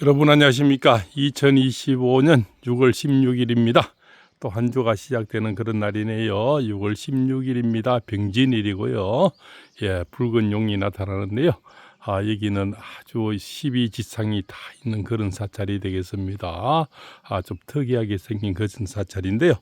여러분 안녕하십니까? 2025년 6월 16일입니다. 또 한 주가 시작되는 그런 날이네요. 6월 16일입니다. 병진일이고요. 예, 붉은 용이 나타나는데요. 아, 여기는 아주 12지상이 다 있는 그런 사찰이 되겠습니다. 아, 좀 특이하게 생긴 그런 사찰인데요.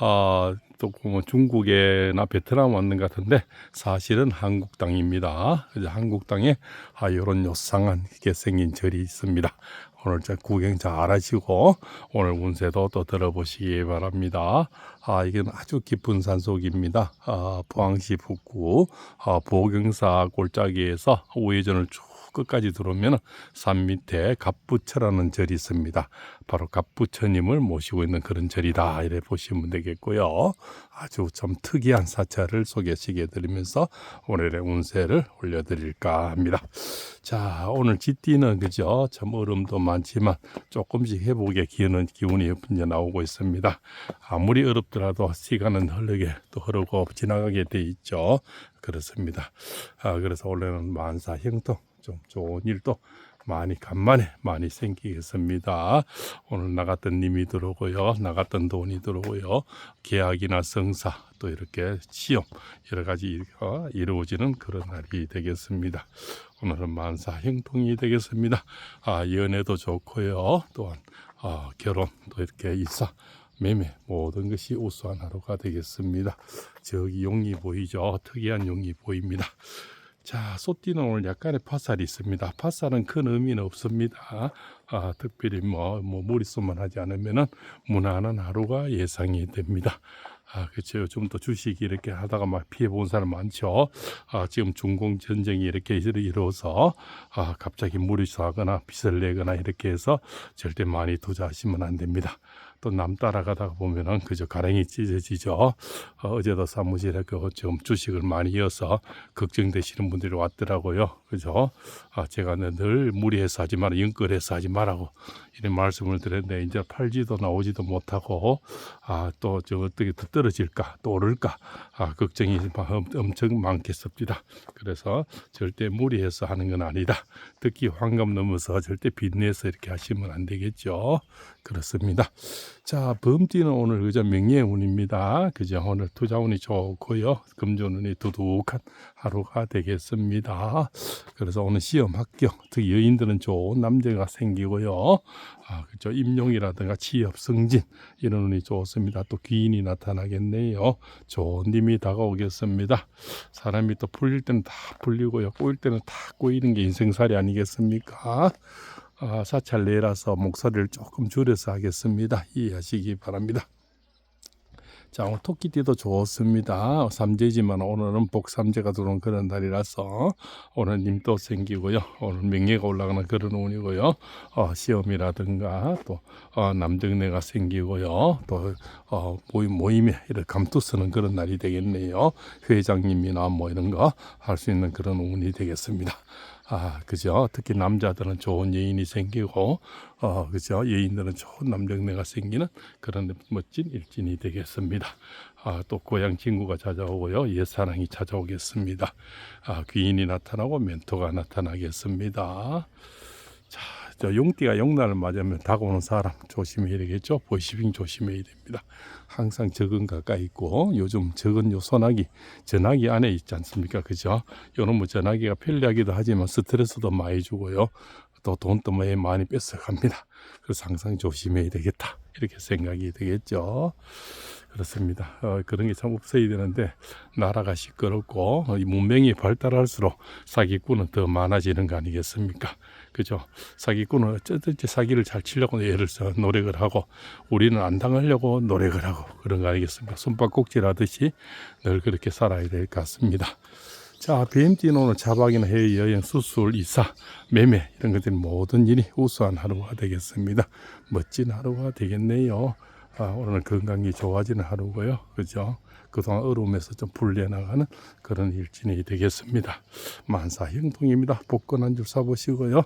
아, 또뭐 중국이나 베트남 왔는 것 같은데 사실은 한국 땅입니다. 한국 땅에 아, 이런 요상하게 생긴 절이 있습니다. 오늘 저 구경 잘 하시고 오늘 운세도 또 들어보시기 바랍니다. 아, 이건 아주 깊은 산속입니다. 아, 포항시 북구 아, 보경사 골짜기에서 우회전을 쭉 끝까지 들어오면 산 밑에 갑부처라는 절이 있습니다. 바로 갑부처님을 모시고 있는 그런 절이다 이래 보시면 되겠고요. 아주 좀 특이한 사찰을 소개시켜 드리면서 오늘의 운세를 올려드릴까 합니다. 자 오늘 지띠는 그죠 참 얼음도 많지만 조금씩 회복의 기운은 기운이 이제 나오고 있습니다. 아무리 어렵더라도 시간은 흐르게 또 흐르고 지나가게 돼 있죠. 그렇습니다. 아, 그래서 원래는 만사 형통 좀 좋은 일도 많이 간만에 많이 생기겠습니다. 오늘 나갔던 님이 들어오고요. 나갔던 돈이 들어오고요. 계약이나 성사 또 이렇게 시험 여러 가지 어, 이루어지는 그런 날이 되겠습니다. 오늘은 만사 형통이 되겠습니다. 아, 연애도 좋고요. 또한 아, 결혼 또 이렇게 이사 매매 모든 것이 우수한 하루가 되겠습니다. 저기 용이 보이죠? 특이한 용이 보입니다. 자, 소띠는 오늘 약간의 파살이 있습니다. 파살은 큰 의미는 없습니다. 아, 특별히 뭐, 뭐, 무리수만 하지 않으면은 무난한 하루가 예상이 됩니다. 아, 그렇죠. 요즘 또 주식 이렇게 하다가 막 피해 본 사람 많죠. 아, 지금 중공 전쟁이 이렇게 이루어서 아, 갑자기 무리수하거나 빚을 내거나 이렇게 해서 절대 많이 투자하시면 안 됩니다. 또 남 따라가다가 보면은 그저 가랭이 찢어지죠. 어, 어제도 사무실에 그 지금 주식을 많이 이어서 걱정되시는 분들이 왔더라고요. 그죠? 아, 제가 늘 무리해서 하지 마라, 영끌해서 하지 말라고 이런 말씀을 드렸는데 이제 팔지도 나오지도 못하고 아, 또 저 어떻게 더 떨어질까, 또 오를까 아, 걱정이 엄청 많겠습니다. 그래서 절대 무리해서 하는 건 아니다. 특히 환갑 넘어서 절대 빚내서 이렇게 하시면 안 되겠죠. 그렇습니다. 자, 범띠는 오늘 그저 명예의 운입니다. 그저 오늘 투자운이 좋고요. 금전운이 두둑한 하루가 되겠습니다. 그래서 오늘 시험 합격, 특히 여인들은 좋은 남자가 생기고요. 아, 그죠. 임용이라든가 취업 승진 이런 운이 좋습니다. 또 귀인이 나타나겠네요. 좋은 님이 다가오겠습니다. 사람이 또 풀릴 때는 다 풀리고요. 꼬일 때는 다 꼬이는 게 인생살이 아니겠습니까? 아, 사찰 내라서 목소리를 조금 줄여서 하겠습니다. 이해하시기 바랍니다. 자, 오늘 토끼띠도 좋습니다. 삼재지만 오늘은 복삼재가 들어온 그런 날이라서 오늘 님도 생기고요. 오늘 명예가 올라가는 그런 운이고요. 어, 시험이라든가 또 어, 남정네가 생기고요. 또 어, 모임, 모임에 이렇게 감투 쓰는 그런 날이 되겠네요. 회장님이나 뭐 이런 거 할 수 있는 그런 운이 되겠습니다. 아, 그죠. 특히 남자들은 좋은 여인이 생기고, 어, 그죠. 여인들은 좋은 남정네가 생기는 그런 멋진 일진이 되겠습니다. 아, 또 고향 친구가 찾아오고요. 옛사랑이 찾아오겠습니다. 아, 귀인이 나타나고 멘토가 나타나겠습니다. 자, 저 용띠가 용날을 맞으면 다가오는 사람 조심해야 되겠죠. 보시빙 조심해야 됩니다. 항상 적은 가까이 있고 요즘 적은 요 소나기 전화기 안에 있지 않습니까? 그죠? 요놈의 뭐 전화기가 편리하기도 하지만 스트레스도 많이 주고요. 또 돈도 많이 뺏어갑니다. 그래서 항상 조심해야 되겠다. 이렇게 생각이 되겠죠. 그렇습니다. 어, 그런 게 참 없어야 되는데 나라가 시끄럽고 어, 이 문명이 발달할수록 사기꾼은 더 많아지는 거 아니겠습니까? 그죠? 사기꾼은 어쩌든지 사기를 잘 치려고 예를 들어 노력을 하고 우리는 안 당하려고 노력을 하고 그런 거 아니겠습니까? 손바꼭질 하듯이 늘 그렇게 살아야 될 것 같습니다. 자, BMT는 오늘 자박이나 해외 여행, 수술, 이사, 매매 이런 것들 모든 일이 우수한 하루가 되겠습니다. 멋진 하루가 되겠네요. 아, 오늘은 건강이 좋아지는 하루고요. 그죠? 그동안 어려움에서 좀 풀려나가는 그런 일진이 되겠습니다. 만사 형통입니다. 복권 한 줄 사보시고요.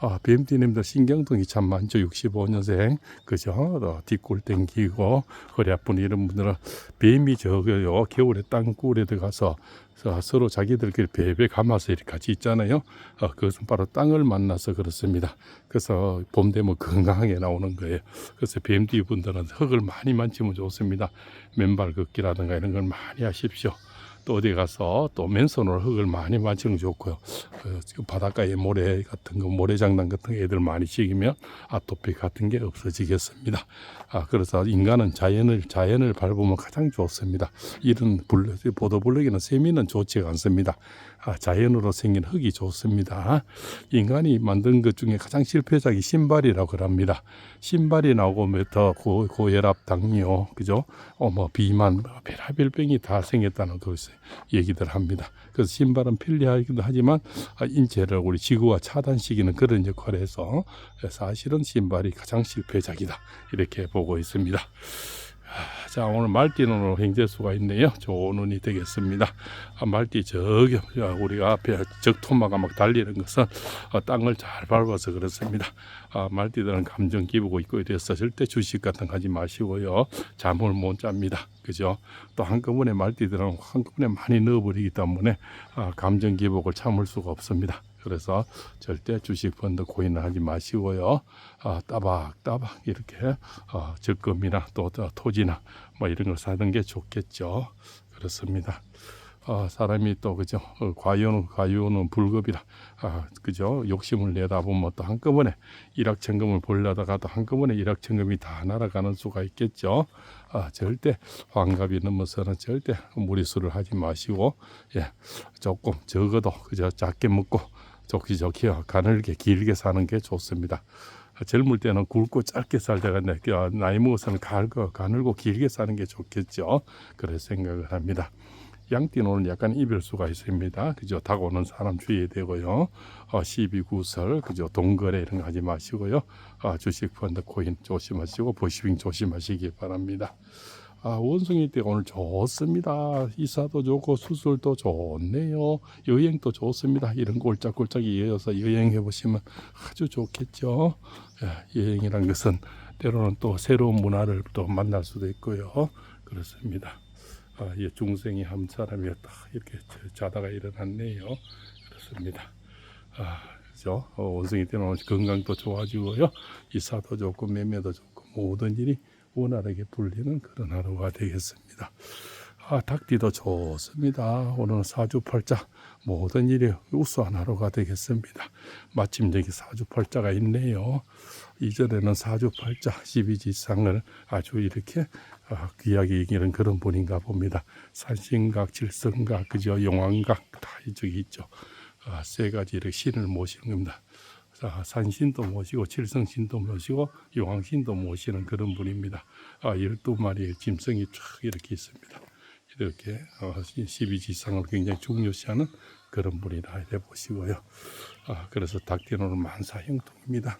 아, 뱀띠님들 신경통이 참 많죠. 65년생. 그죠? 어, 뒷골 땡기고, 허리 아픈 이런 분들은 뱀이 적어요. 겨울에 땅굴에 들어가서 서- 서로 자기들끼리 배배 감아서 이렇게 같이 있잖아요. 어, 그것은 바로 땅을 만나서 그렇습니다. 그래서 봄 되면 건강하게 나오는 거예요. 그래서 뱀띠 분들은 흙을 많이 만지면 좋습니다. 맨발 걷기라든가 이런 걸 많이 하십시오. 또 어디 가서 또 맨손으로 흙을 많이 만지는 게 좋고요. 그 바닷가에 모래 같은 거, 모래장난 같은 거 애들 많이 시키면 아토피 같은 게 없어지겠습니다. 아, 그래서 인간은 자연을, 자연을 밟으면 가장 좋습니다. 이런 블 보도블록이나 세미는 좋지가 않습니다. 아, 자연으로 생긴 흙이 좋습니다. 인간이 만든 것 중에 가장 실패작이 신발이라고 합니다. 신발이 나오고 뭐더 고, 고혈압, 당뇨, 그죠? 어, 뭐 비만, 뭐 별의별 병이 다 생겼다는 것을 얘기들 합니다. 그래서 신발은 편리하기도 하지만 아, 인체를 우리 지구와 차단시키는 그런 역할을 해서 사실은 신발이 가장 실패작이다. 이렇게 보고 있습니다. 아, 자 오늘 말띠는 행재수가 있네요. 좋은 운이 되겠습니다. 아, 말띠 저기 아, 우리가 앞에 적토마가 막 달리는 것은 어, 땅을 잘 밟아서 그렇습니다. 아, 말띠들은 감정 기부고 있고 이래서 절대 주식 같은 거 하지 마시고요. 잠을 못 잡니다. 그죠? 또 한꺼번에 말띠들은 한꺼번에 많이 넣어버리기 때문에 아, 감정 기복을 참을 수가 없습니다. 그래서 절대 주식 펀드 고인을 하지 마시고요. 아, 따박따박 이렇게 어, 적금이나 또, 또 토지나 뭐 이런 걸 사는 게 좋겠죠. 그렇습니다. 어, 사람이 또 그죠 어, 과요는 과요는 불급이라 아, 그죠 욕심을 내다 보면 또 한꺼번에 일확천금을 보려다가 또 한꺼번에 일확천금이 다 날아가는 수가 있겠죠. 아, 절대 환갑이 넘어서는 절대 무리수를 하지 마시고 예 조금 적어도 그저 작게 먹고 좋게 가늘게 길게 사는 게 좋습니다. 젊을 때는 굵고 짧게 살다가 내- 어, 나이 먹어서는 갈고 가늘고 길게 사는 게 좋겠죠. 그래 생각을 합니다. 양띠는 약간 이별수가 있습니다. 그죠? 다가오는 사람 주의해야 되고요. 어, 시비 구설, 그죠? 동거래 이런 거 하지 마시고요. 아, 주식 펀드 코인 조심하시고 보시빙 조심하시기 바랍니다. 아, 원숭이 때 오늘 좋습니다. 이사도 좋고 수술도 좋네요. 여행도 좋습니다. 이런 꼴짝꼴짝이 이어서 여행해 보시면 아주 좋겠죠. 예, 여행이란 것은 때로는 또 새로운 문화를 또 만날 수도 있고요. 그렇습니다. 아, 예, 중생이 한 사람이 딱 이렇게 자다가 일어났네요. 그렇습니다. 아, 그죠? 어, 원숭이 때는 건강도 좋아지고요. 이사도 좋고 매매도 좋고 모든 일이 원활하게 풀리는 그런 하루가 되겠습니다. 아, 닭띠도 좋습니다. 오늘은 사주팔자 모든 일이 우수한 하루가 되겠습니다. 마침 여기 사주팔자가 있네요. 이전에는 사주팔자 12지상을 아주 이렇게 아, 귀하게 이기는 그런 분인가 봅니다. 산신각, 질성각, 그죠? 용왕각 다 이쪽에 있죠. 아, 세 가지 이렇게 신을 모시는 겁니다. 자, 산신도 모시고 칠성신도 모시고 용왕신도 모시는 그런 분입니다. 아, 열두 마리의 짐승이 쫙 이렇게 있습니다. 이렇게 어, 12지상을 굉장히 중요시하는 그런 분이라 해 보시고요. 아, 그래서 닭띠노는 만사 형통입니다.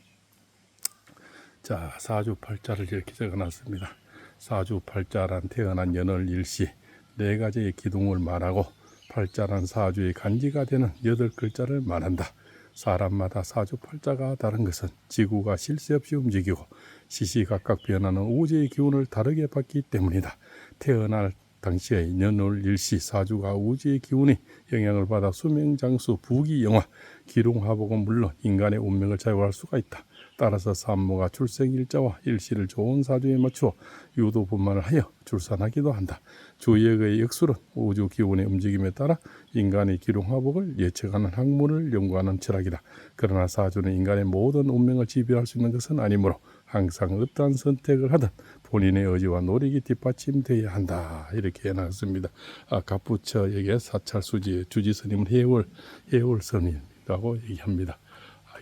자, 사주팔자를 이렇게 적어놨습니다. 사주팔자란 태어난 연월 일시 네 가지의 기둥을 말하고 팔자란 사주의 간지가 되는 여덟 글자를 말한다. 사람마다 사주팔자가 다른 것은 지구가 쉴새 없이 움직이고 시시각각 변하는 우주의 기운을 다르게 받기 때문이다. 태어날 당시의 연월 일시 사주가 우주의 기운이 영향을 받아 수명, 장수, 부귀, 영화, 기룡, 화복은 물론 인간의 운명을 좌우할 수가 있다. 따라서 산모가 출생 일자와 일시를 좋은 사주에 맞추어 유도 분만을 하여 출산하기도 한다. 주역의 역술은 우주 기운의 움직임에 따라 인간의 기룡화복을 예측하는 학문을 연구하는 철학이다. 그러나 사주는 인간의 모든 운명을 지배할 수 있는 것은 아니므로 항상 어떠한 선택을 하든 본인의 의지와 노력이 뒷받침되어야 한다. 이렇게 해놨습니다. 아, 갑부처에게 사찰수지 주지스님은 해월 해월선이라고 얘기합니다.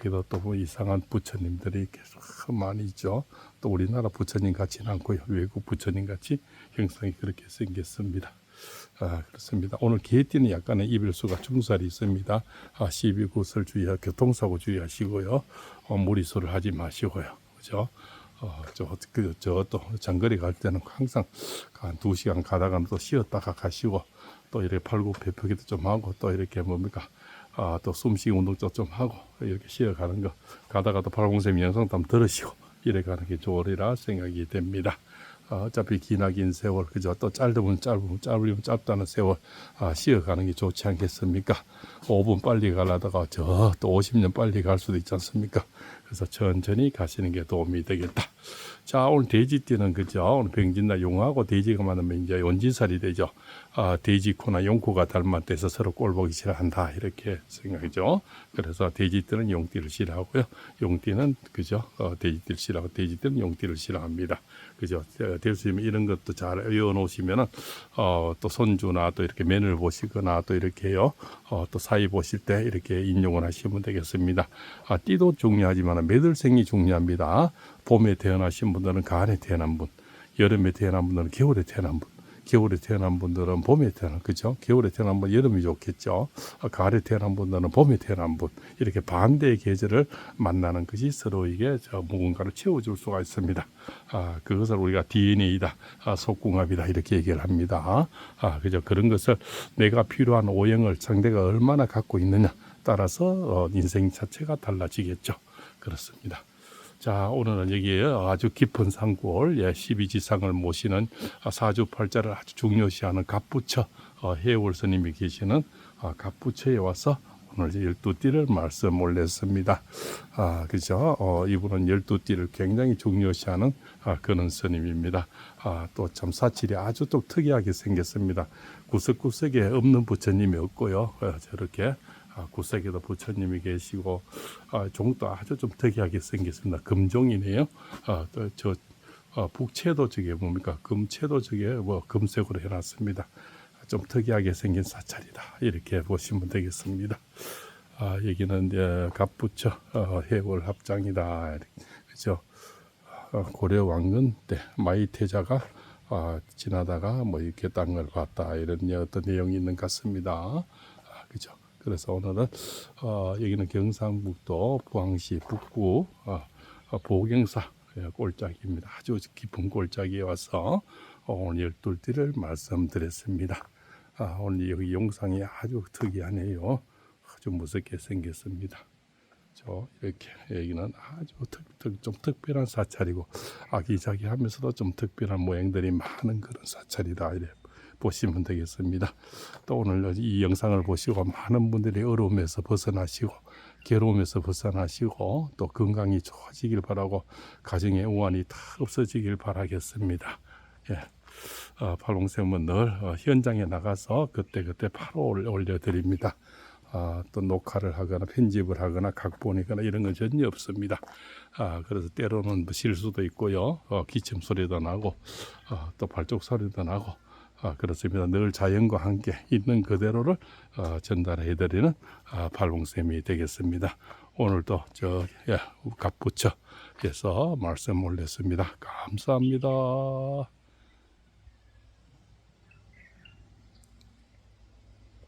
여기도 또 뭐 이상한 부처님들이 계속 많이 있죠. 또 우리나라 부처님 같지는 않고요. 외국 부처님 같이 형상이 그렇게 생겼습니다. 아, 그렇습니다. 오늘 개띠는 약간의 이별수가 중살이 있습니다. 아, 시비 구설 주의하, 교통사고 주의하시고요. 어, 무리수를 하지 마시고요. 그죠? 어, 저, 그, 저, 또, 장거리 갈 때는 항상 한 두 시간 가다가는 또 쉬었다가 가시고, 또 이렇게 팔굽혀펴기도 좀 하고, 또 이렇게 뭡니까, 아, 또 숨쉬기 운동도 좀 하고, 이렇게 쉬어가는 거, 가다가 또 팔공쌤 영상도 한번 들으시고, 이래 가는 게 좋으리라 생각이 됩니다. 어, 어차피 기나 긴 세월 그죠 또 짧으면 짧으면 짧으면 짧다는 세월 아, 쉬어가는 게 좋지 않겠습니까? 5분 빨리 가려다가 저 또 50년 빨리 갈 수도 있지 않습니까? 그래서 천천히 가시는 게 도움이 되겠다 자 오늘 돼지띠는 그죠? 오늘 병진나 용하고 돼지가 만나면 이제 원진살이 되죠. 아, 돼지코나 용코가 닮았대서 서로 꼴보기 싫어한다. 이렇게 생각이죠. 그래서 돼지띠는 용띠를 싫어하고요. 용띠는 그죠? 어, 돼지띠를 싫어하고 돼지띠는 용띠를 싫어합니다. 그죠? 될수 있으면 이런 것도 잘 외워 놓으시면은 어, 또 손주나 또 이렇게 면을 보시거나 또 이렇게요. 어, 또 사이 보실 때 이렇게 인용을 하시면 되겠습니다. 아, 띠도 중요하지만 매들생이 중요합니다 봄에 태어나신 분들은 가을에 태어난 분 여름에 태어난 분들은 겨울에 태어난 분 겨울에 태어난 분들은 봄에 태어난 그죠? 겨울에 태어난 분 여름이 좋겠죠. 아, 가을에 태어난 분들은 봄에 태어난 분 이렇게 반대의 계절을 만나는 것이 서로에게 저 무언가를 채워줄 수가 있습니다. 아, 그것을 우리가 DNA다, 아, 속궁합이다 이렇게 얘기를 합니다. 아, 그죠? 그런 것을 내가 필요한 오형을 상대가 얼마나 갖고 있느냐 따라서 어, 인생 자체가 달라지겠죠. 그렇습니다. 자, 오늘은 여기에 아주 깊은 산골, 예, 12지상을 모시는 아, 사주팔자를 아주 중요시하는 갑부처 어, 해월 스님이 계시는 아, 갑부처에 와서 오늘 열두 띠를 말씀 올렸습니다. 아, 그죠? 어, 이분은 열두 띠를 굉장히 중요시하는 아, 그런 스님입니다. 아, 또 참 사칠이 아주 또 특이하게 생겼습니다. 구석구석에 없는 부처님이 없고요. 어, 저렇게 아, 구석에도 부처님이 계시고 아, 종도 아주 좀 특이하게 생겼습니다. 금종이네요. 아, 어, 북채도 저게 뭡니까? 금채도 저게 뭐 금색으로 해놨습니다. 좀 특이하게 생긴 사찰이다. 이렇게 보시면 되겠습니다. 아, 여기는 이제 갑부처 어, 해월 합장이다. 그죠? 어, 고려 왕건 때 마이태자가 아, 지나다가 뭐 이렇게 땅을 봤다 이런 어떤 내용이 있는 것 같습니다. 그래서 오늘은 어, 여기는 경상북도 부항시 북구 어, 어, 보경사 예, 꼴짝입니다. 아주 깊은 꼴짝에 와서 어, 오늘 열둘 띠를 말씀드렸습니다. 아, 오늘 여기 영상이 아주 특이하네요. 아주 무섭게 생겼습니다. 저 이렇게 여기는 아주 특, 특, 좀 특별한 사찰이고 아기자기하면서도 좀 특별한 모양들이 많은 그런 사찰이다 이래 보시면 되겠습니다. 또 오늘 이 영상을 보시고 많은 분들이 어려움에서 벗어나시고 괴로움에서 벗어나시고 또 건강이 좋아지길 바라고 가정의 우환이 다 없어지길 바라겠습니다. 예. 어, 팔봉쌤은 늘 어, 현장에 나가서 그때그때 바로 올- 올려드립니다. 아, 또 녹화를 하거나 편집을 하거나 각본이거나 이런 건 전혀 없습니다. 아, 그래서 때로는 뭐 실수도 있고요. 어, 기침 소리도 나고 어, 또 발족 소리도 나고 아, 그렇습니다. 늘 자연과 함께 있는 그대로를 어, 전달해 드리는 아, 발봉쌤이 되겠습니다. 오늘도 저 예, 갑부처에서 말씀 올렸습니다. 감사합니다.